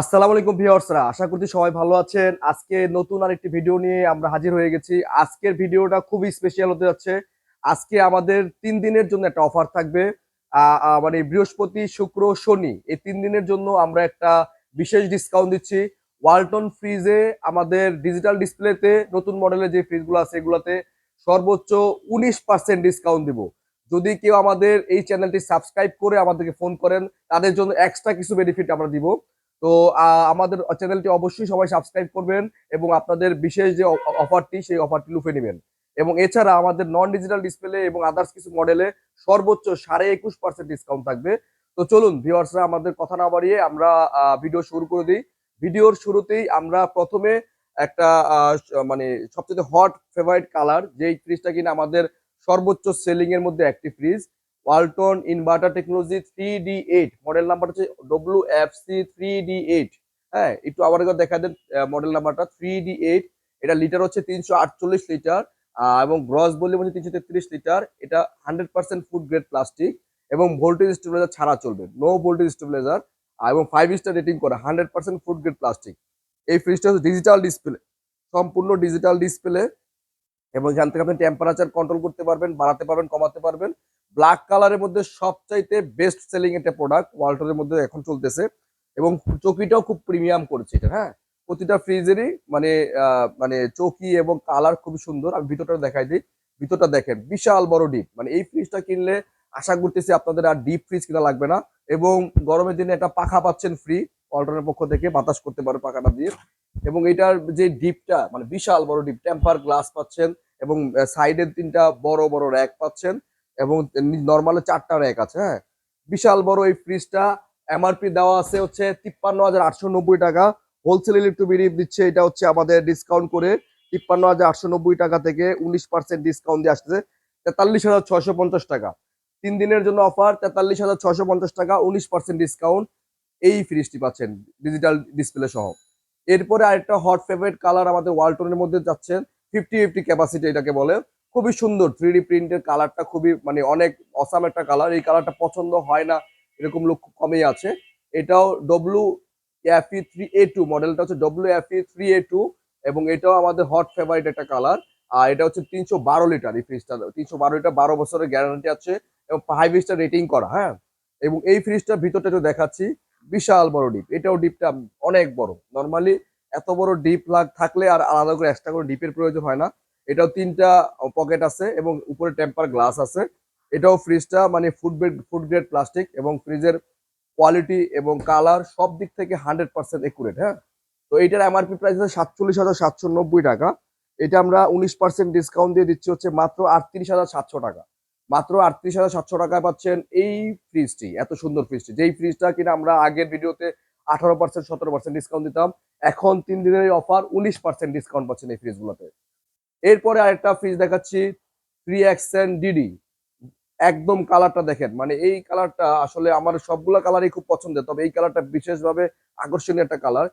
আসসালামু আলাইকুম ভিউয়ার্সরা, আশা করছি সবাই ভালো আছেন। আজকে নতুন আরেকটি ভিডিও নিয়ে আমরা হাজির হয়ে গেছি। আজকের ভিডিওটা খুবই স্পেশাল হতে যাচ্ছে। আজকে আমাদের তিন দিনের জন্য একটা অফার থাকবে। মানে বৃহস্পতি, শুক্র, শনি, এই তিন দিনের জন্য আমরা একটা বিশেষ ডিসকাউন্ট দিচ্ছি। ওয়ালটন ফ্রিজে আমাদের ডিজিটাল ডিসপ্লেতে নতুন মডেলের যে ফ্রিজগুলো আছে এগুলোতে সর্বোচ্চ উনিশ পার্সেন্ট ডিসকাউন্ট দিব। যদি কেউ আমাদের এই চ্যানেলটি সাবস্ক্রাইব করে আমাদেরকে ফোন করেন, তাদের জন্য এক্সট্রা কিছু বেনিফিট আমরা দিব। তো আমাদের চ্যানেলটি অবশ্যই সবাই সাবস্ক্রাইব করবেন এবং আপনাদের বিশেষ যে অফারটি সেই অফারটি লুফে নেবেন। এবং এছাড়া আমাদের নন ডিজিটাল ডিসপ্লে এবং আদার্স কিছু মডেলে সর্বোচ্চ সাড়ে একুশ পার্সেন্ট ডিসকাউন্ট থাকবে। তো চলুন ভিওয়ার্সরা আমাদের কথা না বাড়িয়ে আমরা ভিডিও শুরু করে দিই। ভিডিওর শুরুতেই আমরা প্রথমে একটা মানে সবচেয়ে হট ফেভারিট কালার যেই ফ্রিজটা কিনা আমাদের সর্বোচ্চ সেলিং এর মধ্যে একটি fridge Walton inverter technology three D eight model number হচ্ছে W F C three D eight হ্যাঁ একটু আবার একবার দেখা দেন মডেল নাম্বারটা থ্রি ডি এইট। এটা লিটার হচ্ছে তিনশো আটচল্লিশ লিটার এবং গ্রস ভলিউম হচ্ছে তিনশো তেত্রিশ লিটার এটা hundred percent food grade plastic এবং ভোল্টেজ স্টেবিলাইজার ছাড়া চলবে। নো ভোল্টেজ স্টেবিলাইজার এবং ফাইভ স্টার রেটিং করে hundred percent food grade plastic এই ফ্রিজটা হচ্ছে ডিজিটাল ডিসপ্লে সম্পূর্ণ ডিজিটাল ডিসপ্লে এবং এখান থেকে আপনি টেম্পারেচার কন্ট্রোল করতে পারবেন, বাড়াতে পারবেন, কমাতে পারবেন। ব্ল্যাক কালারের মধ্যে সবচাইতে বেস্ট সেলিং একটা প্রোডাক্ট ওয়ালটনের মধ্যে এখন চলতেছে এবং চকিটাও খুব প্রিমিয়াম করছে এটা হ্যাঁ? প্রতিটা ফ্রিজেরই মানে মানে চকি এবং কালার খুবই সুন্দর। আমি ভিতরটা দেখাই দিই। ভিতরটা দেখেন, বিশাল বড় ডিপ মানে এই ফ্রিজটা কিনলে আশা করতেছি আপনাদের আর ডিপ ফ্রিজ কিনা লাগবে না। এবং গরমের দিনে একটা পাখা পাচ্ছেন ফ্রি ওয়ালটনের পক্ষ থেকে বাতাস করতে পারে পাখাটা দিয়ে। এবং এটার যে ডিপটা মানে বিশাল বড় ডিপ টেম্পার গ্লাস পাচ্ছেন এবং সাইডের তিনটা বড় বড় র্যাক পাচ্ছেন এবং নর্মালে চারটা র্যাক আছে হ্যাঁ? বিশাল বড় এই ফ্রিজটা এমআরপি দেওয়া আছে হচ্ছে তিপ্পান্ন হাজার আটশো নব্বই টাকা। হোলসেল ইলেকট্রোবিডি দিচ্ছে, এটা হচ্ছে আমাদের ডিসকাউন্ট করে তিপ্পান্ন হাজার আটশো নব্বই টাকা থেকে উনিশ পার্সেন্ট ডিসকাউন্ট দিয়ে আসতেছে, তেতাল্লিশ হাজার ছয়শো পঞ্চাশ টাকা। তিন দিনের জন্য অফার তেতাল্লিশ হাজার ছয়শো পঞ্চাশ টাকা, উনিশ পার্সেন্ট ডিসকাউন্ট এই ফ্রিজটি পাচ্ছেন ডিজিটাল ডিসপ্লে সহ। এরপরে আরেকটা হট ফেভারিট কালার আমাদের ওয়ালটনের মধ্যে যাচ্ছেন ফিফটি ফিফটি ক্যাপাসিটি এটাকে বলে। খুবই সুন্দর থ্রি ডি প্রিন্টের কালারটা খুবই মানে অনেক অসাম একটা কালার এই কালারটা পছন্দ হয় না, এরকম লোক কমই আছে। এটাও W F E three A two মডেলটা হচ্ছে W F E three A two এবং এটাও আমাদের হট ফেভারিট একটা কালার আর এটা হচ্ছে তিনশো বারো লিটার এই ফ্রিজটা তিনশো বারো লিটার বারো বছরের গ্যারান্টি আছে এবং ফাইভ স্টার রেটিং করা হ্যাঁ? এবং এই ফ্রিজটার ভিতরটা একটু দেখাচ্ছি, বিশাল বড় ডিপ এটাও ডিপটা অনেক বড়। নর্মালি এত বড় ডিপ লাগ থাকলে আর আলাদা করে এক্সট্রা করে ডিপের প্রয়োজন হয় না। এটাও তিনটা পকেট আছে এবং উপরে টেম্পার গ্লাস আছে। এটাও ফ্রিজটা মানে ফুড ফুড গ্রেড প্লাস্টিক এবং ফ্রিজের কোয়ালিটি এবং কালার সব দিক থেকে হান্ড্রেড পার্সেন্ট একুরেট হ্যাঁ? তো এইটার এমআরপি প্রাইস আছে সাতচল্লিশ হাজার সাতশো নব্বই টাকা। এটা আমরা উনিশ পার্সেন্ট ডিসকাউন্ট দিয়ে দিচ্ছি হচ্ছে মাত্র আটত্রিশ হাজার সাতশো টাকা। মাত্র আটত্রিশ হাজার সাতশো টাকায় পাচ্ছেন এই ফ্রিজটি এত সুন্দর ফ্রিজটি যেই ফ্রিজটা কিনা আমরা আগের ভিডিওতে আঠারো পার্সেন্ট সতেরো পার্সেন্ট ডিসকাউন্ট দিতাম। এখন তিন দিনের এই অফার উনিশ পার্সেন্ট ডিসকাউন্ট পাচ্ছেন এই ফ্রিজগুলোতে এরপরে আরেকটা ফ্রিজ দেখাচ্ছি থ্রি এক্সেন ডিডি একদম কালারটা দেখেন মানে এই কালারটা আসলে আমার সবগুলা কালারই খুব পছন্দের, তবে এই কালারটা বিশেষভাবে আকর্ষণীয় একটা কালার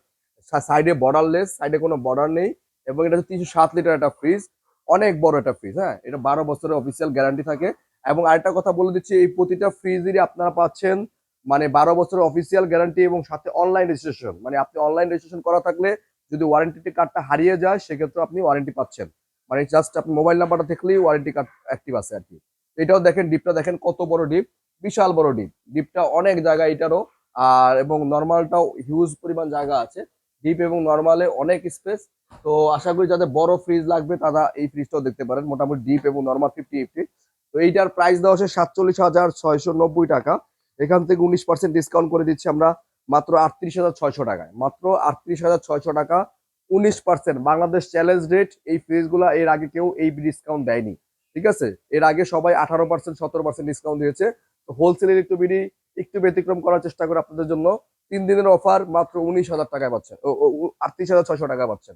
সাইডে বর্ডারলেস সাইডে কোনো বর্ডার নেই এবং এটা হচ্ছে তিনশো সাত লিটার একটা ফ্রিজ অনেক বড় একটা ফ্রিজ হ্যাঁ? এটা বারো বছরের অফিসিয়াল গ্যারান্টি থাকে। এবং আরেকটা কথা বলে দিচ্ছি, এই প্রতিটা ফ্রিজেরই আপনারা পাচ্ছেন মানে বারো বছরের অফিসিয়াল গ্যারান্টি এবং সাথে অনলাইন রেজিস্ট্রেশন মানে আপনি অনলাইন রেজিস্ট্রেশন করা থাকলে যদি ওয়ারেন্টি কার্ডটা হারিয়ে যায়, সেক্ষেত্রে আপনি ওয়ারেন্টি পাচ্ছেন। মানে জাস্ট আপনি মোবাইল নাম্বারটা দেখলেই ওয়ারেন্টি কার্ড অ্যাক্টিভ আছে আর কি। এটাও দেখেন ডিপটা দেখেন কত বড় ডিপ বিশাল বড় ডিপ ডিপটা অনেক জায়গা এটারও, আর এবং নর্মালটাও হিউজ পরিমাণ জায়গা আছে। ডিপ এবং নর্মালে অনেক স্পেস তো আশা করি যাদের বড় ফ্রিজ লাগবে, তারা এই ফ্রিজটাও দেখতে পারেন। মোটামুটি ডিপ এবং নর্মাল ফিফটি ফিফটি তো এইটার প্রাইস দেওয়া হচ্ছে সাতচল্লিশ হাজার ছয়শো নব্বই টাকা। এখান থেকে উনিশ পার্সেন্ট ডিসকাউন্ট করে দিচ্ছি আমরা মাত্র আটত্রিশ হাজার ছয়শো টাকায়। মাত্র আটত্রিশ হাজার ছয়শো টাকা, উনিশ পার্সেন্ট বাংলাদেশ চ্যালেঞ্জ রেট এই ফ্রিজগুলো এর আগে কেউ এই ডিসকাউন্ট দেয়নি। ঠিক আছে? এর আগে সবাই আঠারো পার্সেন্ট সতেরো পার্সেন্ট ডিসকাউন্ট দিয়েছে। হোলসেল একটু বিডি, একটু ব্যতিক্রম করার চেষ্টা করে আপনাদের জন্য। তিন দিনের অফার মাত্র উনিশ হাজার টাকায় পাচ্ছেন। আটত্রিশ হাজার ছয়শো টাকা পাচ্ছেন।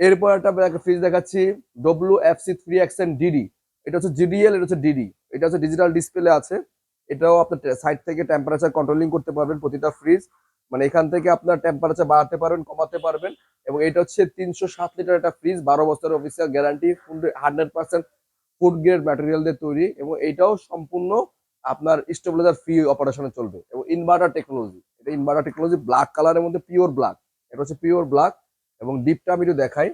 এরপর একটা একটা ফ্রিজ দেখাচ্ছি W F C three XN DD এটা হচ্ছে জিডিএল এটা হচ্ছে ডিডি এটা হচ্ছে ডিজিটাল ডিসপ্লে আছে। এটাও আপনার সাইড থেকে টেম্পারেচার কন্ট্রোলিং করতে পারবেন প্রতিটা ফ্রিজ মানে এখান থেকে আপনার টেম্পারেচার বাড়াতে পারবেন, কমাতে পারবেন এবং এটা হচ্ছে তিনশো সাত লিটার একটা ফ্রিজ বারো বছরের official guarantee hundred percent food grade material দিয়ে তৈরি এবং এটাও সম্পূর্ণ আপনার স্টেবিলাইজার ফ্রি অপারেশনে চলবে এবং ইনভার্টার টেকনোলজি এটা ইনভার্টার টেকনোলজি ব্ল্যাক কালারের মধ্যে পিওর ব্ল্যাক এটা হচ্ছে পিওর ব্ল্যাক এবং ডিপটা আমি একটু দেখাই।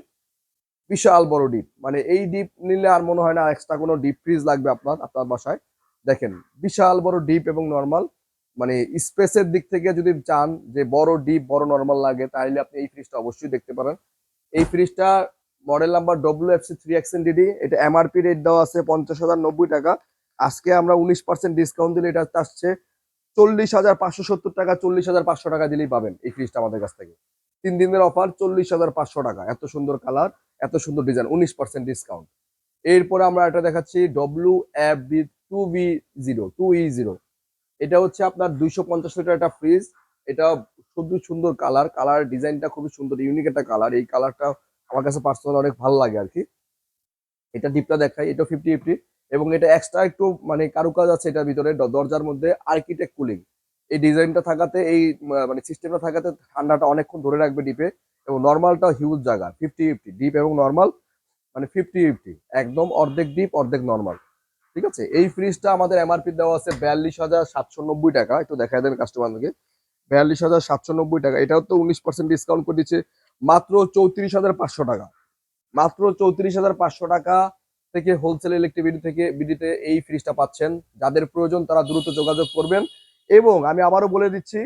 বিশাল বড় ডিপ মানে এই ডিপ নিলে আর মনে হয় না এক্সট্রা কোনো ডিপ ফ্রিজ লাগবে আপনার আপনার বাসায়। দেখেন, বিশাল বড় ডিপ এবং নর্মাল মানে স্পেসের দিক থেকে যদি চান যে বড় ডিপ বড় নর্মাল লাগে, তাহলে আপনি এই ফ্রিজটা অবশ্যই দেখতে পারেন। এই ফ্রিজটা model number W F C three XN DD এটা এমআরপি রেট দেওয়া আছে পঞ্চাশ হাজার নব্বই টাকা। আজকে আমরা উনিশ পার্সেন্ট ডিসকাউন্ট দিলে এটা আসছে চল্লিশ হাজার পাঁচশো সত্তর টাকা, চল্লিশ হাজার পাঁচশো টাকা দিলেই পাবেন এই ফ্রিজটা আমাদের কাছ থেকে। তিন দিনের অফার চল্লিশ হাজার পাঁচশো টাকা, এত সুন্দর কালার এত সুন্দর ডিজাইন উনিশ পার্সেন্ট ডিসকাউন্ট এরপরে আমরা এটা দেখাচ্ছি W F B two B zero two E zero এটা হচ্ছে আপনার দুইশো পঞ্চাশ লিটার একটা ফ্রিজ এটা খুবই সুন্দর কালার কালার ডিজাইনটা খুবই সুন্দর ইউনিক একটা কালার এই কালারটা আমার কাছে পার্সোনাল অনেক ভালো লাগে আর কি। এটা ডিপটা দেখাই, এটা ফিফটি ফিফটি এবং এটা এক্সট্রা একটু মানে কারুকাজ আছে এটার ভিতরে দরজার মধ্যে আর্কিটেক্ট কুলিং এই ডিজাইনটা থাকাতে, এই মানে সিস্টেমটা থাকাতে ঠান্ডাটা অনেকক্ষণ ধরে রাখবে ডিপে এবং নর্মালটা হিউজ জায়গা ফিফটি ফিফটি ডিপ এবং নর্মাল মানে ফিফটি ফিফটি একদম অর্ধেক ডিপ অর্ধেক নর্মাল ঠিক আছে? এই ফ্রিজটা আমাদের এমআরপি দেওয়া আছে বিয়াল্লিশ হাজার সাতশো নব্বই টাকা। একটু দেখা দেন কাস্টমারকে বিয়াল্লিশ হাজার সাতশো নব্বই টাকা। এটাও তো উনিশ পার্সেন্ট ডিসকাউন্ট করে দিচ্ছে। মাত্র চৌত্রিশ হাজার পাঁচশো টাকা। মাত্র চৌত্রিশ হাজার পাঁচশো টাকা থেকে হোলসেল ইলেকট্রিক বিডি থেকে বিডিতে এই ফ্রিজটা পাচ্ছেন। যাদের প্রয়োজন তারা দ্রুত যোগাযোগ করবেন। এবং আমি আবারও বলে দিচ্ছি,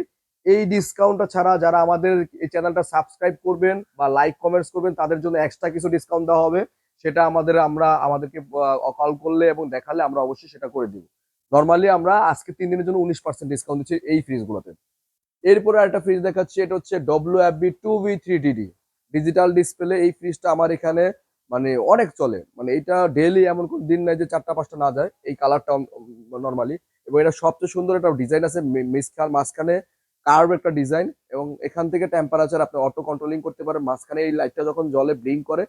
এই ডিসকাউন্টটা ছাড়া যারা আমাদের এই চ্যানেলটা সাবস্ক্রাইব করবেন বা লাইক কমেন্টস করবেন, তাদের জন্য এক্সট্রা কিছু ডিসকাউন্ট দেওয়া হবে। সেটা আমাদের, আমরা আমাদেরকে কল করলে এবং দেখালে আমরা অবশ্যই সেটা করে দিব। নর্মালি আমরা আজকে তিন দিনের জন্য উনিশ পার্সেন্ট ডিসকাউন্ট দিচ্ছি এই ফ্রিজগুলোতে। এরপরে একটা ফ্রিজ দেখাচ্ছি, এটা হচ্ছে W F B two V three DD digital display এই ফ্রিজটা আমার এখানে মানে অনেক চলে। মানে এটা ডেইলি এমন কোন দিন নাই যে চারটা, পাঁচটা না যায়। এই কালারটা নর্মালি এবং এটা সবচেয়ে সুন্দর একটা ডিজাইন আছে মিসখান, মাঝখানে কার্ভ একটা ডিজাইন এবং এখান থেকে টেম্পারেচার আপনি অটো কন্ট্রোলিং করতে পারেন। মাঝখানে এই লাইটটা যখন জলে ব্লিঙ্ক করে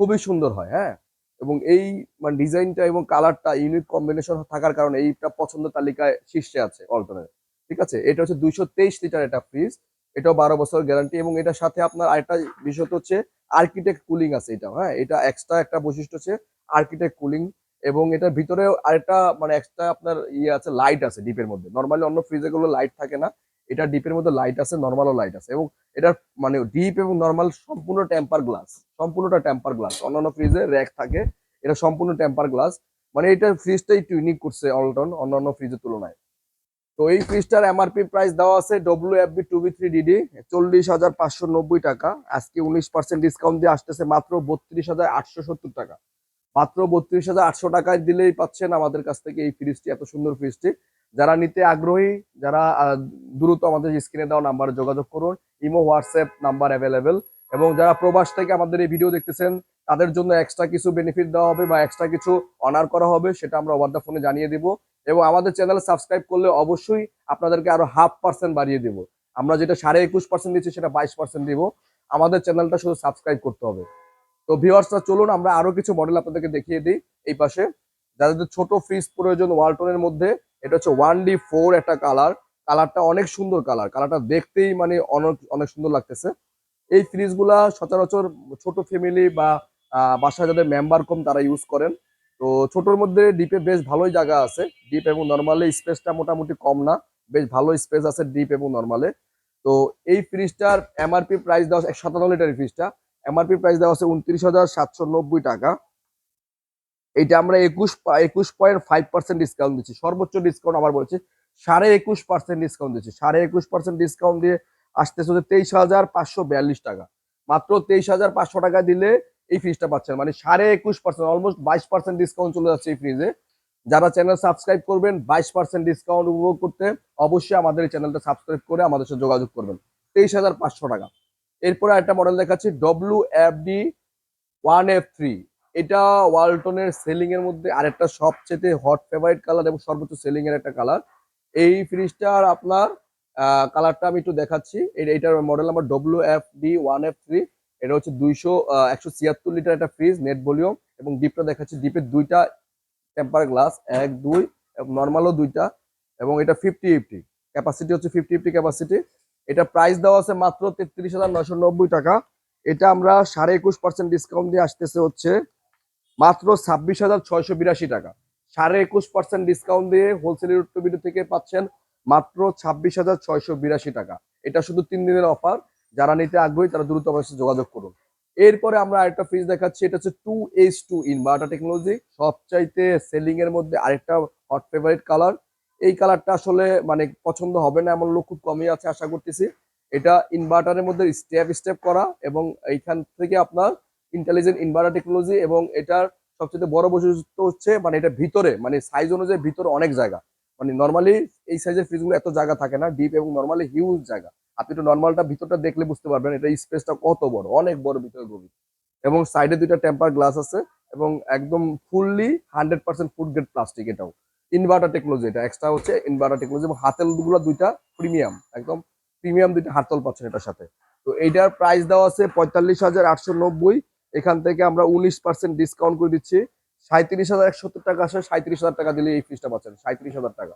খুবই সুন্দর হয় হ্যাঁ? এবং এই মানে ডিজাইনটা এবং কালারটা ইউনিক কম্বিনেশন থাকার কারণে এইটা পছন্দ তালিকায় শীর্ষে আছে অল্টনের ঠিক আছে? এটা হচ্ছে দুইশো তেইশ লিটার একটা ফ্রিজ এটাও বারো বছর গ্যারান্টি এবং এটার সাথে আপনার আরেকটা বিষয় হচ্ছে আর্কিটেক্ট কুলিং আছে এটা হ্যাঁ? এটা এক্সট্রা একটা বৈশিষ্ট্য হচ্ছে আর্কিটেক্ট কুলিং এবং এটার ভিতরে আরেকটা মানে এক্সট্রা আপনার ইয়ে আছে লাইট আছে ডিপের মধ্যে। নর্মালি অন্য ফ্রিজে গুলো লাইট থাকে না। এটা ডিপের মধ্যে লাইট আছে নর্মালও লাইট আছে। এবং এটার মানে ডিপ এবং নর্মাল সম্পূর্ণ টেম্পার গ্লাস সম্পূর্ণটা টেম্পার গ্লাস অন্যান্য ফ্রিজে র্যাক থাকে, এটা সম্পূর্ণ টেম্পার গ্লাস মানে এটা ফ্রিজটা একটু ইউনিক করছে অলটন অন্যান্য ফ্রিজের তুলনায়। তো এই ফ্রিজটার এমআরপি প্রাইস দেওয়া আছে W F B two B three DD চল্লিশ হাজার পাঁচশো নব্বই টাকা। আজকে উনিশ পার্সেন্ট ডিসকাউন্ট দিয়ে আসতেছে মাত্র বত্রিশ হাজার আটশো সত্তর টাকা। মাত্র বত্রিশ হাজার আটশো টাকায় দিলেই পাচ্ছেন আমাদের কাছ থেকে এই ফ্রিজটি এত সুন্দর ফ্রিজটি যারা নিতে আগ্রহী, যারা দ্রুত আমাদের স্ক্রিনে দেওয়া নাম্বারে যোগাযোগ করুন, ইমো, হোয়াটসঅ্যাপ নাম্বার অ্যাভেলেবেল এবং যারা প্রবাস থেকে আমাদের এই ভিডিও দেখতেছেন, তাদের জন্য এক্সট্রা কিছু বেনিফিট দেওয়া হবে বা এক্সট্রা কিছু অনার করা হবে, সেটা আমরা ওভার দ্য ফোনে জানিয়ে দিব এবং আমাদের চ্যানেল সাবস্ক্রাইব করলে অবশ্যই আপনাদেরকে আরও হাফ পার্সেন্ট বাড়িয়ে দিব। আমরা যেটা সাড়ে একুশ পার্সেন্ট দিচ্ছি, সেটা বাইশ পার্সেন্ট দিব। আমাদের চ্যানেলটা শুধু সাবস্ক্রাইব করতে হবে। তো ভিউয়ার্সরা চলুন আমরা আরও কিছু মডেল আপনাদেরকে দেখিয়ে দিই। এই পাশে, যাদের ছোট ফ্রিজ প্রয়োজন ওয়ালটনের মধ্যে এটা হচ্ছে ওয়ান ডি ফোর একটা কালার। কালারটা অনেক সুন্দর কালার। কালারটা দেখতেই মানে অনেক অনেক সুন্দর লাগতেছে। এই ফ্রিজগুলা সচরাচর ছোট ফ্যামিলি বা বাসায় যাদের মেম্বার কম তারা ইউজ করেন। তো ছোটর মধ্যে ডিপে বেশ ভালোই জায়গা আছে। ডিপ এবং নর্মালে স্পেসটা মোটামুটি কম না। বেশ ভালো স্পেস আছে ডিপ এবং নর্মালে তো এই ফ্রিজটার এমআরপি প্রাইস দেওয়া সাতান্ন লিটার ফ্রিজটা এমআরপি প্রাইস দেওয়া আছে উনত্রিশ হাজার সাতশো নব্বই টাকা। এইটা আমরা একুশ একুশ পয়েন্ট ফাইভ পার্সেন্ট ডিসকাউন্ট দিচ্ছি। সর্বোচ্চ ডিসকাউন্ট আবার বলছি, সাড়ে একুশ পার্সেন্ট ডিসকাউন্ট দিচ্ছি। সাড়ে একুশ পার্সেন্ট ডিসকাউন্ট দিয়ে আসতেছে হচ্ছে তেইশ হাজার পাঁচশো বিয়াল্লিশ টাকা। মাত্র তেইশ হাজার পাঁচশো টাকা দিলে এই ফ্রিজটা পাচ্ছেন। মানে সাড়ে একুশ পার্সেন্ট অলমোস্ট বাইশ পার্সেন্ট ডিসকাউন্ট চলে যাচ্ছে এই ফ্রিজে যারা চ্যানেল সাবস্ক্রাইব করবেন, বাইশ পার্সেন্ট ডিসকাউন্ট উপভোগ করতে অবশ্যই আমাদের এই চ্যানেলটা সাবস্ক্রাইব করে আমাদের সাথে যোগাযোগ করবেন। তেইশ হাজার পাঁচশো টাকা। এরপরে একটা মডেল দেখাচ্ছি W F D one F three এটা ওয়ালটনের সেলিং এর মধ্যে আরেকটা সবচেয়ে হট ফেভারিট কালার এবং সর্বোচ্চ সেলিং এর একটা কালার এই ফ্রিজটার আপনার কালারটা আমি একটু দেখাচ্ছি। এটা- এটার model number W F D one F three এটা হচ্ছে দুইশো একশো ছিয়াত্তর লিটার একটা ফ্রিজ নেট ভলিউম এবং ডিপটা দেখাচ্ছি ডিপের দুইটা টেম্পার গ্লাস এক, দুই নর্মালও দুইটা। এবং এটা ফিফটি ফিফটি ক্যাপাসিটি হচ্ছে ফিফটি ফিফটি ক্যাপাসিটি এটা প্রাইস দেওয়া আছে মাত্র তেত্রিশ হাজার নশো নব্বই টাকা। এটা আমরা সাড়ে একুশ পার্সেন্ট ডিসকাউন্ট দিয়ে আসতেছে হচ্ছে মাত্র ছাব্বিশ হাজার ছয়শো বিরাশি টাকা। সাড়ে একুশ পার্সেন্ট ডিসকাউন্ট দিয়ে হোলসেল থেকে পাচ্ছেন মাত্র ছাব্বিশ হাজার ছয়শো বিরাশি টাকা। এটা শুধু তিন দিনের অফার যারা নিতে আগ্রহী, তারা দ্রুত আমার যোগাযোগ করুন। এরপরে আমরা আরেকটা ফ্রিজ দেখাচ্ছি, এটা হচ্ছে two H two inverter technology সবচাইতে সেলিং এর মধ্যে আরেকটা হট ফেভারিট কালার এই কালারটা আসলে মানে পছন্দ হবে না, এমন লোক খুব কমই আছে, আশা করতেছি। এটা ইনভার্টারের মধ্যে স্টেপ স্টেপ করা এবং এইখান থেকে আপনার ইন্টেলিজেন্ট ইনভার্টার টেকনোলজি এবং এটার সবচেয়ে বড় বৈশিষ্ট্য হচ্ছে মানে এটা ভিতরে মানে সাইজ অনুযায়ী ভিতরে অনেক জায়গা। মানে নর্মালি এই সাইজের ফ্রিজগুলো এত জায়গা থাকে না ডিপ এবং নর্মালি হিউজ জায়গা। আপনি একটু নর্মালটা ভিতরটা দেখলে বুঝতে পারবেন, এটা স্পেসটা কত বড়, অনেক বড়, ভিতরে গভীর। এবং সাইডে দুইটা টেম্পার গ্লাস আছে এবং একদম fully hundred percent food grade plastic এটাও। ইনভার্টার টেকনোলজি এটা এক্সট্রা হচ্ছে ইনভার্টার টেকনোলজি এবং হাতেলগুলো দুইটা প্রিমিয়াম একদম প্রিমিয়াম দুইটা হাতল পাচ্ছেন এটার সাথে। তো এইটার প্রাইস দেওয়া আছে পঁয়তাল্লিশ হাজার আটশো নব্বই এখান থেকে আমরা উনিশ পার্সেন্ট ডিসকাউন্ট করে দিচ্ছি। সাঁত্রিশ হাজার একশো টাকা আসে সাঁত্রিশ হাজার টাকা দিলে এই ফ্রিজটা পাচ্ছেন সাঁত্রিশ হাজার টাকা।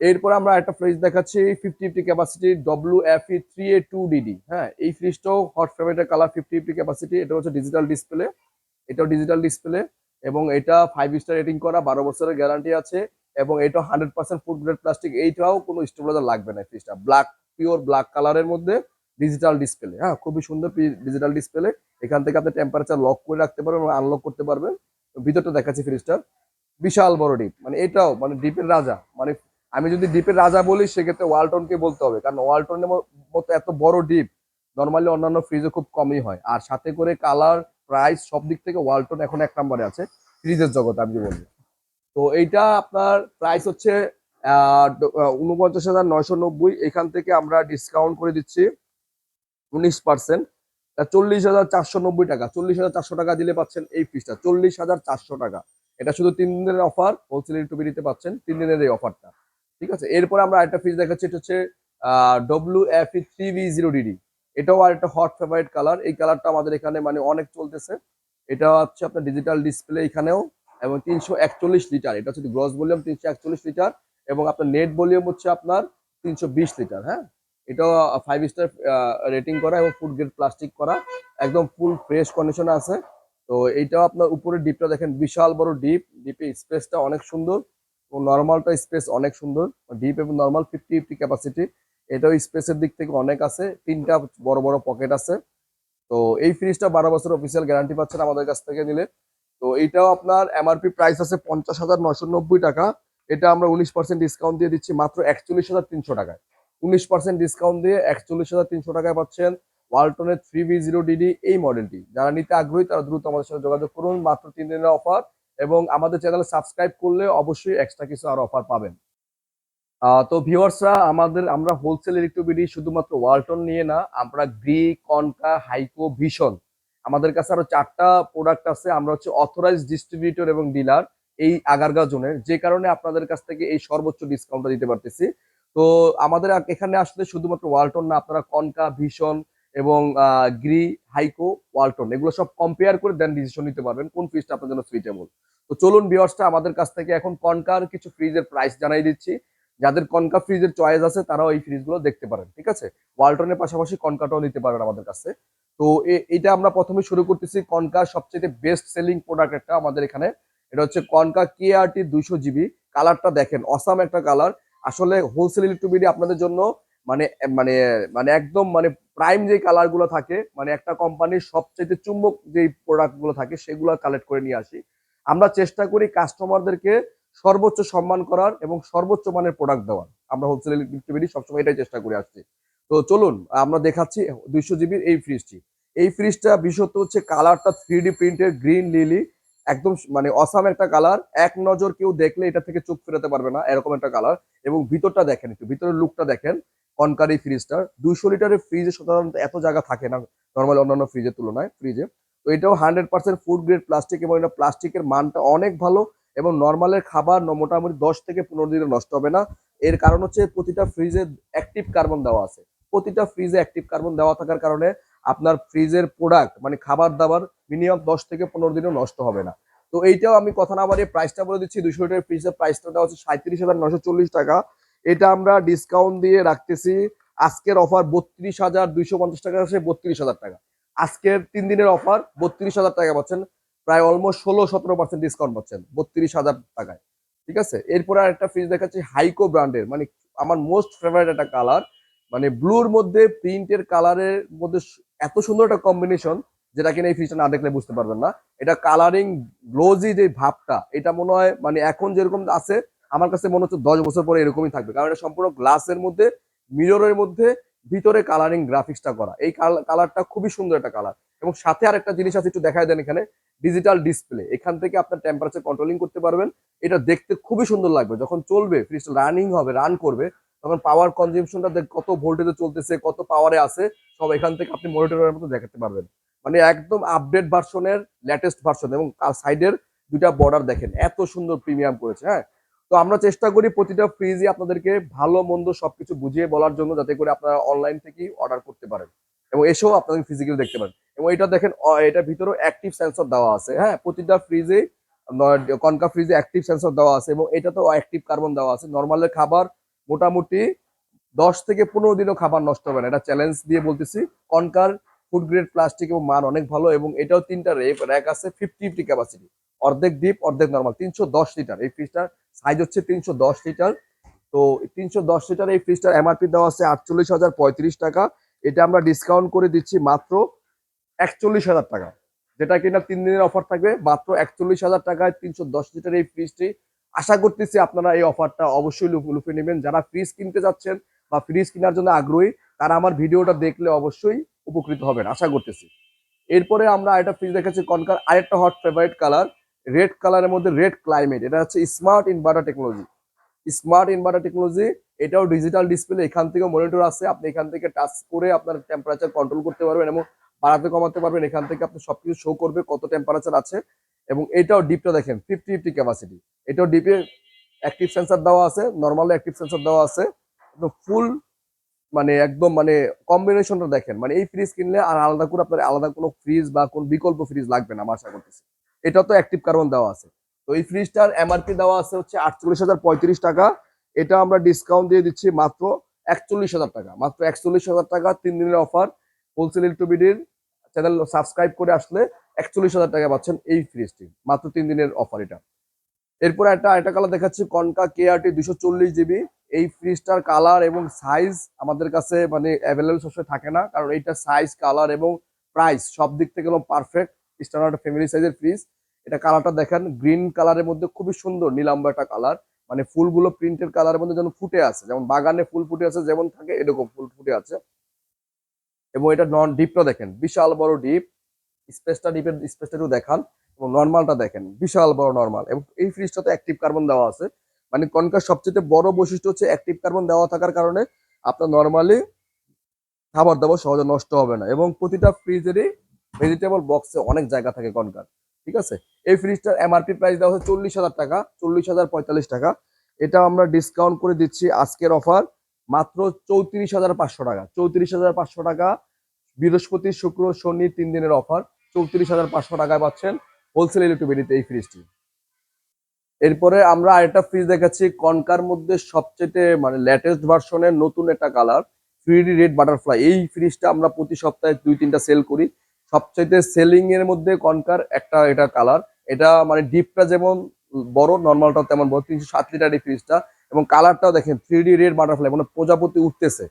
এরপর আমরা একটা ফ্রিজ দেখাচ্ছি fifty fifty capacity W F E three A two DD হ্যাঁ এই ফ্রিজটাও হট ফেভারিটের কালার ফিফটি ফিফটি ক্যাপাসিটি এটা হচ্ছে ডিজিটাল ডিসপ্লে এটাও ডিজিটাল ডিসপ্লে এবং এটা ফাইভ স্টার রেটিং করা, বারো বছরের গ্যারান্টি আছে এবং এটা hundred percent food grade plastic এইটাও কোনো স্টেবিলাইজার লাগবে না ফ্রিজটা ব্ল্যাক পিওর ব্ল্যাক কালারের মধ্যে ডিজিটাল ডিসপ্লে হ্যাঁ? খুবই সুন্দর ডিজিটাল ডিসপ্লে এখান থেকে আপনি টেম্পারেচার লক করে রাখতে পারবেন এবং আনলক করতে পারবেন। ভিতরটা দেখাচ্ছি ফ্রিজটার বিশাল বড় ডিপ মানে এটাও মানে ডিপের রাজা। মানে আমি যদি ডিপের রাজা বলি, সেক্ষেত্রে ওয়ালটনকে বলতে হবে। কারণ ওয়ালটনের মতো এত বড় ডিপ নর্মালি অন্যান্য ফ্রিজে খুব কমই হয়। আর সাথে করে কালার প্রাইস সব দিক থেকে ওয়ালটন এখন এক নম্বরে আছে। ফ্রিজের জগতে আমি বলব। তো এইটা আপনার প্রাইস হচ্ছে উনপঞ্চাশ হাজার নয়শো নব্বই। এখান থেকে আমরা ডিসকাউন্ট করে দিচ্ছি। উনিশ পার্সেন্ট চল্লিশ হাজার চারশো নব্বই টাকা। চল্লিশ হাজার চারশো টাকা দিলে পাচ্ছেন এই ফ্রিজটা চল্লিশ হাজার চারশো টাকা। এটা শুধু তিন দিনের অফার হোলসেল টুবিটিতে পাচ্ছেন, তিন দিনের এই অফারটা ঠিক আছে? এরপর আমরা আরেকটা ফ্রিজ দেখাচ্ছি, এটা হচ্ছে W F E three V zero DD এটাও আর একটা হট ফেভারিট কালার এই কালারটা আমাদের এখানে মানে অনেক চলতেছে। এটা হচ্ছে আপনার ডিজিটাল ডিসপ্লে এখানেও, এবং তিনশো একচল্লিশ লিটার। এটা হচ্ছে গ্রস ভলিউম তিনশো একচল্লিশ লিটার, এবং আপনার নেট ভলিউম হচ্ছে আপনার তিনশো বিশ লিটার হ্যাঁ? এটাও ফাইভ স্টার রেটিং করা এবং ফুড গ্রেড প্লাস্টিক করা। একদম ফুল ফ্রেশ কন্ডিশনে আছে। তো এইটাও আপনার উপরে ডিপটা দেখেন, বিশাল বড় ডিপ ডিপে স্পেসটা অনেক সুন্দর এবং নর্মালটা স্পেস অনেক সুন্দর। ডিপ এবং নর্মাল ফিফটি ফিফটি ক্যাপাসিটি এটাও স্পেসের দিক থেকে অনেক আছে। তিনটা বড় বড় পকেট আছে। তো এই ফ্রিজটা বারো বছর অফিসিয়াল গ্যারান্টি পাচ্ছেন আমাদের কাছ থেকে নিলে। তো এইটাও আপনার এমআরপি প্রাইস আছে পঞ্চাশ হাজার নয়শো নব্বই টাকা। এটা আমরা উনিশ পার্সেন্ট ডিসকাউন্ট দিয়ে দিচ্ছি মাত্র একচল্লিশ হাজার তিনশো টাকায়। উনিশ পার্সেন্ট ডিসকাউন্ট দিয়ে একচল্লিশ হাজার তিনশো টাকায় পাচ্ছেন ওয়ালটনের থ্রি ভি জিরো ডিডি এই মডেলটি যারা নিতে আগ্রহী, তারা দ্রুত আমাদের সাথে যোগাযোগ করুন। মাত্র তিন দিনের অফার এবং আমাদের চ্যানেলে সাবস্ক্রাইব করলে অবশ্যই এক্সট্রা কিছু আর অফার পাবেন। তো ভিউয়ার্সরা আমাদের, আমরা হোলসেল ইলেকট্রিবিডি শুধুমাত্র ওয়ালটন নিয়ে না, আমরা গ্রি কনকা হাইকো ভীষণ আমাদের কাছে আরও চারটা প্রোডাক্ট আছে। আমরা হচ্ছে অথরাইজ ডিস্ট্রিবিউটর এবং ডিলার এই আগারগাঁও জোনের। যে কারণে আপনাদের কাছ থেকে এই সর্বোচ্চ ডিসকাউন্টটা দিতে পারতেছি। তো আমাদের এখানে আসলে শুধুমাত্র ওয়ালটন না, আপনারা কনকা, ভীষণ এবং গ্রি, হাইকো, ওয়ালটন, এগুলো সব কম্পেয়ার করে দেন ডিসিশন নিতে পারবেন কোন ফ্রিজটা আপনার জন্য সুইটেবল তো চলুন বিয়ার্সটা আমাদের কাছ থেকে এখন কনকার কিছু ফ্রিজের প্রাইস জানাই দিচ্ছি। যাদের কনকা ফ্রিজের চয়েস আছে, তারাও এই ফ্রিজগুলো দেখতে পারেন, ঠিক আছে? ওয়ালটনের পাশাপাশি কনকাটাও নিতে পারেন আমাদের কাছে। তো এটা আমরা প্রথমে শুরু করতেছি কনকার সবচেয়ে বেস্ট সেলিং প্রোডাক্ট একটা আমাদের এখানে। এটা হচ্ছে কনকা কে আর টি দুইশো জিবি। কালারটা দেখেন অসাম একটা কালার আসলে হোলসেল ইলেকট্রিবিডি আপনাদের জন্য মানে মানে মানে একদম মানে প্রাইম যে কালারগুলো থাকে মানে একটা কোম্পানির সবচেয়ে চুম্বক যে প্রোডাক্টগুলো থাকে সেগুলো কালেক্ট করে নিয়ে আসি। আমরা চেষ্টা করি কাস্টমারদেরকে সর্বোচ্চ সম্মান করার এবং সর্বোচ্চ মানের প্রোডাক্ট দেওয়ার। আমরা হোলসেল ইলেকট্রিবিডি সবসময় এটাই চেষ্টা করে আসছি। তো চলুন, আমরা দেখাচ্ছি দুইশো জিবির এই ফ্রিজটি এই ফ্রিজটা বিশেষত হচ্ছে কালারটা থ্রি ডি প্রিন্টের গ্রিন লিলি একদম মানে অসাম একটা কালার এক নজর কেউ দেখলে এটা থেকে চোখ ফেরাতে পারবে না, এরকম একটা কালার এবং ভিতরটা দেখেন একটু, ভিতরের লুকটা দেখেন কনকার ফ্রিজটার দুইশো লিটারের ফ্রিজে সাধারণত এত জায়গা থাকে না নর্মাল অন্যান্য ফ্রিজের তুলনায় ফ্রিজে তো এটাও hundred percent food grade plastic এবং এটা প্লাস্টিকের মানটা অনেক ভালো এবং নর্মালের খাবার মোটামুটি দশ থেকে পনেরো দিনে নষ্ট হবে না। এর কারণ হচ্ছে প্রতিটা ফ্রিজে অ্যাক্টিভ কার্বন দেওয়া আছে। প্রতিটা ফ্রিজে অ্যাক্টিভ কার্বন দেওয়া থাকার কারণে আপনার ফ্রিজের প্রোডাক্ট মানে খাবার দাবার মিনিমাম দশ থেকে পনেরো দিনও নষ্ট হবে না। তো এইটাও আমি কথা না বাড়িয়ে প্রাইসটা বলে দিচ্ছি। দুশো লিটার ফ্রিজের প্রাইসটা হচ্ছে সাঁত্রিশ হাজার নশো চল্লিশ টাকা। এটা আমরা ডিসকাউন্ট দিয়ে রাখতেছি। আজকের অফার বত্রিশ হাজার দুইশো পঞ্চাশ টাকা আছে বত্রিশ হাজার টাকা। আজকের তিন দিনের অফার বত্রিশ হাজার টাকা পাচ্ছেন। প্রায় অলমোস্ট ষোলো সতেরো পার্সেন্ট ডিসকাউন্ট পাচ্ছেন বত্রিশ হাজার টাকায়। ঠিক আছে? এরপরে আর একটা ফ্রিজ দেখাচ্ছি হাইকো ব্র্যান্ডের মানে আমার মোস্ট ফেভারিট একটা কালার মানে ব্লুর মধ্যে প্রিন্টের কালারের মধ্যে এত সুন্দর একটা কম্বিনেশন যেটা কিনা এই ফ্রিজটা না দেখলে বুঝতে পারবেন না। এটা কালারিং গ্লোজি যে ভাবটা, এটা মনে হয় মানে এখন যেরকম আছে, আমার কাছে মনে হচ্ছে দশ বছর পরে এরকমই থাকবে। কারণ এটা সম্পূর্ণ গ্লাসের মধ্যে মিররের মধ্যে, ভিতরে কালারিং গ্রাফিক্সটা করা। এই কালারটা খুবই সুন্দর একটা কালার এবং সাথে আর একটা জিনিস আছে, একটু দেখায় দেন এখানে ডিজিটাল ডিসপ্লে এখান থেকে আপনার টেম্পারেচার কন্ট্রোলিং করতে পারবেন। এটা দেখতে খুবই সুন্দর লাগবে। যখন চলবে ফ্রিজটা রানিং হবে রান করবে তখন পাওয়ার কনজিউশনটা কত ভোল্টেজে চলতেছে, কত পাওয়ারে আছে, সব এখান থেকে আপনি মনিটরের মতো দেখাতে পারবেন। মানে একদম আপডেট ভার্সনের লেটেস্ট ভার্সন এবং সাইডের দুইটা বর্ডার দেখেন, এত সুন্দর প্রিমিয়াম করেছে হ্যাঁ? তো আমরা চেষ্টা করি প্রতিটা ফ্রিজই আপনাদেরকে ভালো, মন্দ সবকিছু বুঝিয়ে বলার জন্য যাতে করে আপনারা অনলাইন থেকেই অর্ডার করতে পারেন। এবং এসেও আপনাদের ফিজিক্যালি দেখতে পারেন। এবং এটা দেখেন এটার ভিতরেও অ্যাক্টিভ সেন্সর দেওয়া আছে হ্যাঁ? প্রতিটা ফ্রিজে কনকা ফ্রিজে অ্যাক্টিভ সেন্সর দেওয়া আছে এবং এটা তো অ্যাক্টিভ কার্বন দেওয়া আছে। নর্মালের খাবার মোটামুটি দশ থেকে পনেরো দিনও খাবার নষ্ট হবে না। এটা চ্যালেঞ্জ দিয়ে বলতেছি। কনকার ফুড গ্রেড প্লাস্টিক এবং মান অনেক ভালো এবং এটাও তিনটা রেপ র্যাক আছে ফিফটি ফিফটি ক্যাপাসিটি অর্ধেক ডিপ অর্ধেক নর্মাল তিনশো দশ লিটার এই ফ্রিজটার সাইজ হচ্ছে তিনশো দশ লিটার তো তিনশো দশ লিটার এই ফ্রিজটার এমআরপি দেওয়া আছে আটচল্লিশ হাজার পঁয়ত্রিশ টাকা। এটা আমরা ডিসকাউন্ট করে দিচ্ছি মাত্র একচল্লিশ হাজার টাকা। যেটা কিনা তিন দিনের অফার থাকবে, মাত্র একচল্লিশ হাজার টাকায় তিনশো দশ লিটার এই ফ্রিজটি আশা করতেছি আপনারা এই অফারটা অবশ্যই লুফ- নেবেন। যারা ফ্রিজ কিনতে যাচ্ছেন বা ফ্রিজ কেনার জন্য আগ্রহী, তারা আমার ভিডিওটা দেখলে অবশ্যই উপকৃত হবেন, আশা করতেছি। এরপরে আমরা আরেকটা ফ্রিজ দেখাচ্ছি, কনকার আরেকটা হট ফেভারিট কালার রেড কালারের মধ্যে রেড ক্লাইমেট এটা হচ্ছে smart inverter technology smart inverter technology এটাও ডিজিটাল ডিসপ্লে এখান থেকে মনিটর আছে, আপনি এখান থেকে টাচ করে আপনার টেম্পারেচার কন্ট্রোল করতে পারবেন এবং বাড়াতে কমাতে পারবেন, এখান থেকে আপনি সবকিছু শো করবে কত টেম্পারেচার আছে। এবং এটাও ডিপটা দেখেন ফিফটি ফিফটি ক্যাপাসিটি এটাও ডিপে অ্যাক্টিভ সেন্সার দেওয়া আছে নর্মাল অ্যাক্টিভ সেন্সার দেওয়া আছে। একদম ফুল মানে একদম মানে কম্বিনেশনটা দেখেন মানে এই ফ্রিজ কিনলে আর আলাদা করে আপনার আলাদা কোনো ফ্রিজ বা কোন বিকল্প ফ্রিজ লাগবে না আশা করতেছি। এটা তো অ্যাক্টিভ কার্বন দেওয়া আছে। তো এই ফ্রিজটার এমআরপি দেওয়া আছে হচ্ছে আটচল্লিশ হাজার পঁয়ত্রিশ টাকা। এটা আমরা ডিসকাউন্ট দিয়ে দিচ্ছি মাত্র একচল্লিশ হাজার টাকা। মাত্র একচল্লিশ হাজার টাকা, তিন দিনের অফার হোলসেল ইলেকট্রোবিডির চ্যানেল সাবস্ক্রাইব করে আসলে একচল্লিশ হাজার টাকা পাচ্ছেন এই ফ্রিজটি, মাত্র তিন দিনের অফার এটা। এরপর একটা একটা কালার দেখাচ্ছি কনকা কেআরটি দুশো চল্লিশ জিবি। এই ফ্রিজটার কালার এবং সাইজ আমাদের কাছে মানে অ্যাভেলেবল সবসময় থাকে না, কারণ এইটা সাইজ কালার এবং প্রাইস সব দিক থেকে পারফেক্ট স্ট্যান্ডার্ড ফ্যামিলি সাইজের ফ্রিজ এটা কালারটা দেখেন গ্রিন কালারের মধ্যে খুবই সুন্দর, নীলাম্বা একটা কালার মানে ফুলগুলো প্রিন্টের কালারের মধ্যে যেন ফুটে আছে, যেমন বাগানে ফুল ফুটে আছে, যেমন থাকে, এরকম ফুল ফুটে আছে। এবং এটা নন ডিপটা দেখেন, বিশাল বড় ডিপ স্পেসটা ডিপের স্পেসটা একটু দেখান এবং নর্মালটা দেখেন, বিশাল বড় নর্মাল এবং এই ফ্রিজটাতে অ্যাক্টিভ কার্বন দেওয়া আছে। মানে কনকার সবচেয়ে বড় বৈশিষ্ট্য হচ্ছে অ্যাক্টিভ কার্বন দেওয়া থাকার কারণে আপনার নর্মালি খাবার দাবার সহজে নষ্ট হবে না এবং প্রতিটা ফ্রিজেরই ভেজিটেবল বক্সে অনেক জায়গা থাকে কনকার, ঠিক আছে? এই ফ্রিজটার এমআরপি প্রাইস দেওয়া হচ্ছে চল্লিশ হাজার টাকা, চল্লিশ হাজার পঁয়তাল্লিশ টাকা। এটা আমরা ডিসকাউন্ট করে দিচ্ছি আজকের অফার মাত্র চৌত্রিশ হাজার পাঁচশো টাকা, চৌত্রিশ হাজার পাঁচশো টাকা, বৃহস্পতি, শুক্র, শনি তিন দিনের অফার চৌত্রিশ হাজার পাঁচশো টাকায় পাচ্ছেন হোলসেল ইলেকট্রিবিলিতে এই ফ্রিজটি এরপরে আমরা আরেকটা ফ্রিজ দেখাচ্ছি, কনকার মধ্যে সবচেয়ে মানে লেটেস্ট ভার্সনের নতুন একটা কালার থ্রিডি রেড বাটারফ্লাই এই ফ্রিজটা আমরা প্রতি সপ্তাহে দুই তিনটা সেল করি। সবচাইতে সেলিং এর মধ্যে কনকার একটা এটা কালার এটা মানে ডিপটা যেমন বড় নর্মালটাও তেমন বড়, তিনশো সাত লিটার এই ফ্রিজটা এবং কালারটাও দেখেন থ্রি ডি রেড বাটারফ্লাই মানে প্রজাপতি উঠতেছে।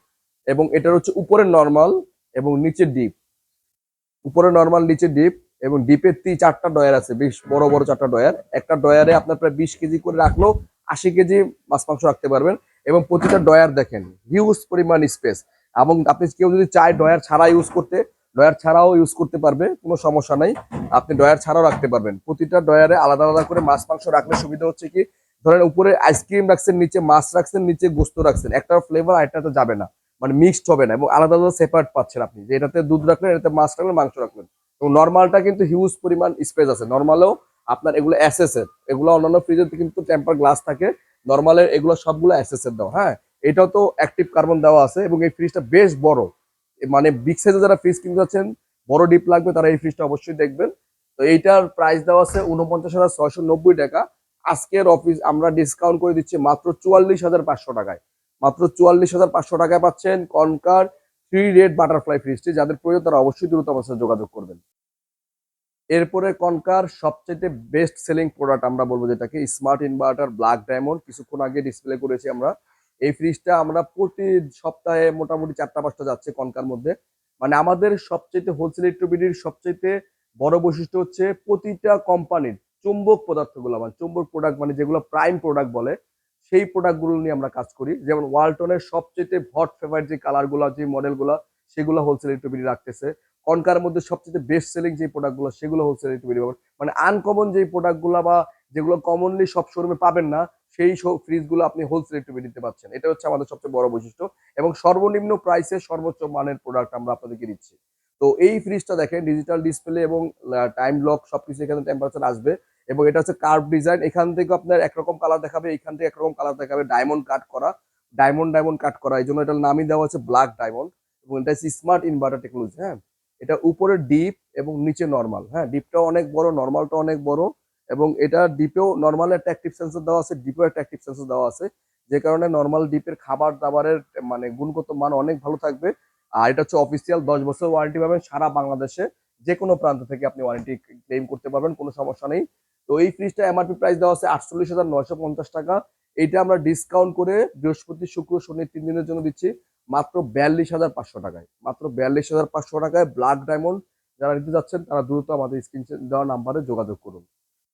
এবং এটার হচ্ছে উপরে নর্মাল এবং নিচে ডিপ উপরে নর্মাল নিচে ডিপ এবং ডিপের তি চারটা ডয়ার আছে, বেশ বড় বড় চারটা ডয়ার একটা ডয়ারে আপনার প্রায় বিশ কেজি করে রাখলেও আশি কেজি মাছ মাংস রাখতে পারবেন এবং প্রতিটা ডয়ার দেখেন হিউজ পরিমাণ স্পেস এবং আপনি কেউ যদি চায় ডয়ার ছাড়া ইউজ করতে ডয়ার ছাড়াও ইউজ করতে পারবে, কোনো সমস্যা নাই। আপনি ডয়ার ছাড়াও রাখতে পারবেন। প্রতিটা ডয়ারে আলাদা আলাদা করে মাছ মাংস রাখলে সুবিধা হচ্ছে কি, ধরেন উপরে আইসক্রিম রাখছেন, নিচে মাছ রাখছেন, নিচে গোস্ত রাখছেন, একটা ফ্লেভার আরেকটা যাবে না। মানে মিক্সড হবে না এবং আলাদা আলাদা সেপারেট পাচ্ছেন আপনি। যে এটাতে দুধ রাখলেন, এটাতে মাছ রাখলেন, মাংস রাখলেন। এবং নর্মালটা কিন্তু হিউজ পরিমাণ স্পেস আছে। নর্মালেও আপনার এগুলো এর। এগুলো অন্যান্য ফ্রিজের কিন্তু টেম্পার গ্লাস থাকে। নর্মালের এগুলো সবগুলো এর দেওয়া হ্যাঁ? এটাও তো অ্যাক্টিভ কার্বন দেওয়া আছে এবং এই ফ্রিজটা বেশ বড়। মানে বিগ সাইজে যারা ফ্রিজ কিনতে যাচ্ছেন, বড় ডিপ লাগবে, তারা এই ফ্রিজটা অবশ্যই দেখবেন। তো এইটার প্রাইস দেওয়া আছে উনপঞ্চাশ হাজার ছয়শো নব্বই টাকা। আজকের অফিস আমরা ডিসকাউন্ট করে দিচ্ছি মাত্র চুয়াল্লিশ হাজার পাঁচশো টাকায়। মাত্র চুয়াল্লিশ হাজার পাঁচশো টাকায় পাচ্ছেন কনকার থ্রি রেড বাটারফ্লাই ফ্রিজটি। যাদের প্রয়োজন তারা অবশ্যই দ্রুত আমার সাথে যোগাযোগ করবেন। এরপরে কনকার সবচেয়ে বেস্ট সেলিং প্রোডাক্ট আমরা বলব যেটাকে স্মার্ট ইনভার্টার ব্ল্যাক ডায়মন্ড কিছুক্ষণ আগে ডিসপ্লে করেছি আমরা। এই ফ্রিজটা আমরা প্রতি সপ্তাহে মোটামুটি চারটা পাঁচটা যাচ্ছে কনকার মধ্যে। মানে আমাদের সবচেয়ে হোলসেল ইলেকট্রিবিটির সবচেয়ে বড় বৈশিষ্ট্য হচ্ছে প্রতিটা কোম্পানির চুম্বক পদার্থগুলো মানে চুম্বক প্রোডাক্ট মানে যেগুলো প্রাইম প্রোডাক্ট বলে সেই প্রোডাক্টগুলো নিয়ে আমরা কাজ করি। যেমন ওয়ালটনের সবচেয়ে হট ফেভারিট যে কালারগুলো যে মডেলগুলো সেগুলো হোলসেল ইলেকট্রিবিটি রাখতেছে। কনকার মধ্যে সবচেয়ে বেস্ট সেলিং যে প্রোডাক্টগুলো সেগুলো হোলসেল ইলেকট্রিবিটি মানে আনকমন যে প্রোডাক্টগুলো বা যেগুলো কমনলি সব শোরুমে পাবেন না, সেই সব ফ্রিজগুলো আপনি হোলসেল ইলেকট্রিবিটিতে পাচ্ছেন। এটা হচ্ছে আমাদের সবচেয়ে বড় বৈশিষ্ট্য। এবং সর্বনিম্ন প্রাইসে সর্বোচ্চ মানের প্রোডাক্ট আমরা আপনাদেরকে দিচ্ছি। তো এই ফ্রিজটা দেখেন ডিজিটাল ডিসপ্লে এবং টাইম লক সবকিছু এখানে টেম্পারেচার আসবে। এবং এটা হচ্ছে কার্ভ ডিজাইন এখান থেকে আপনার একরকম কালার দেখাবে, এখান থেকে একরকম কালার দেখাবে ডায়মন্ড কাট করা। ডায়মন্ড ডায়মন্ড কাট করা। এই জন্য এটার নামই দেওয়া হচ্ছে ব্ল্যাক ডায়মন্ড এবং এটা হচ্ছে স্মার্ট ইনভার্টার টেকনোলজি হ্যাঁ? এটা উপরে ডিপ এবং নিচে নর্মাল হ্যাঁ? ডিপটাও অনেক বড় নর্মালটা অনেক বড়। এবং এটা ডিপেও নর্মাল একটা অ্যাক্টিভ সেন্সর দেওয়া আছে ডিপেও একটা অ্যাক্টিভ সেন্সর দেওয়া আছে। যে কারণে নর্মাল ডিপের খাবার দাবারের মানে গুণগত মান অনেক ভালো থাকবে। আর এটা হচ্ছে অফিসিয়াল দশ বছর ওয়ারেন্টি পাবেন সারা বাংলাদেশে। যে কোনো প্রান্ত থেকে আপনি ওয়ারেন্টি ক্লেম করতে পারবেন, কোনো সমস্যা নেই। তো এই ফ্রিজটা এমআরপি প্রাইস দেওয়া আছে আটচল্লিশ হাজার নয়শো পঞ্চাশ টাকা। এইটা আমরা ডিসকাউন্ট করে বৃহস্পতি, শুক্র, শনি তিন দিনের জন্য দিচ্ছি মাত্র বিয়াল্লিশ হাজার পাঁচশো টাকায়। মাত্র বিয়াল্লিশ হাজার পাঁচশো টাকায় ব্ল্যাক ডায়মন্ড যারা নিতে যাচ্ছেন, তারা দ্রুত আমাদের স্ক্রিন দেওয়া নাম্বারে যোগাযোগ করুন।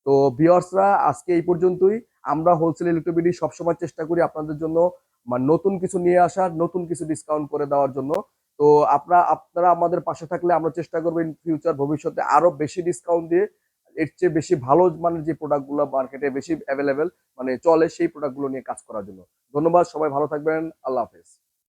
তো ভিওর্সরা আজকে এই পর্যন্তই। আমরা হোলসেল ইলেকট্রিবিটি সবসময় চেষ্টা করি আপনাদের জন্য নতুন কিছু নিয়ে আসার, নতুন কিছু ডিসকাউন্ট করে দেওয়ার জন্য। তো আপনারা আপনারা আমাদের পাশে থাকলে আমরা চেষ্টা করব ইন ফিউচার ভবিষ্যতে আরও বেশি ডিসকাউন্ট দিয়ে এর চেয়ে বেশি ভালো মানে যে প্রোডাক্টগুলো মার্কেটে বেশি অ্যাভেলেবেল মানে চলে সেই প্রোডাক্টগুলো নিয়ে কাজ করার জন্য। ধন্যবাদ, সবাই ভালো থাকবেন, আল্লাহ হাফেজ।